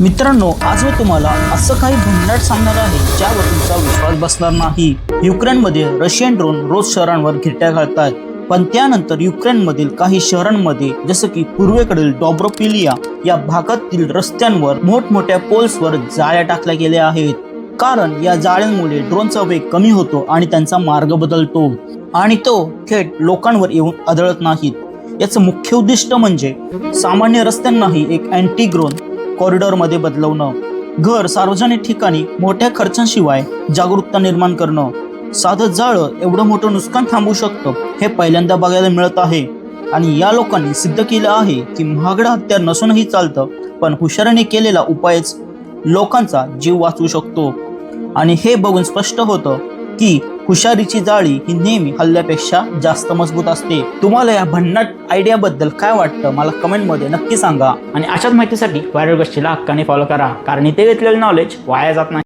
मित्रांनो आज मी तुम्हाला असं काही भन्नाट सांगणार आहे ज्यावर तुमचा विश्वास बसणार नाही. युक्रेनमध्ये रशियन ड्रोन रोज शहरांवर घिरट्या आहेत पण त्यानंतर युक्रेनमधील काही शहरांमध्ये जसं की पूर्वेकडील डॉब्रोपिलिया या भागातील रस्त्यांवर मोठमोठ्या पोल्सवर जाळ्या टाकल्या गेल्या आहेत. कारण या जाळ्यांमुळे ड्रोनचा वेग कमी होतो आणि त्यांचा मार्ग बदलतो. आणि तो थेट लोकांवर येऊन आदळत नाहीत. याचं मुख्य उद्दिष्ट म्हणजे सामान्य रस्त्यांनाही एक अँटी ड्रोन कॉरिडॉरमध्ये बदलवणं घर सार्वजनिक ठिकाणी मोठ्या खर्चांशिवाय जागरूकता निर्माण करणं. साधं जाळं एवढं मोठं नुकसान थांबू शकतं हे पहिल्यांदा बघायला मिळत आहे. आणि या लोकांनी सिद्ध केलं आहे की महागडं हत्यार नसूनही चालतं पण हुशारीने केलेला उपायच लोकांचा जीव वाचवू शकतो. आणि हे बघून स्पष्ट होतं की हुशारीची जाळी ही नेहमी हल्ल्यापेक्षा जास्त मजबूत असते. तुम्हाला या भन्नाट आयडियाबद्दल काय वाटतं? मला कमेंटमध्ये नक्की सांगा. आणि अशाच माहितीसाठी व्हायरल गोष्टीला हक्काने फॉलो करा. कारण इथे घेतलेलं नॉलेज वाया जात नाही.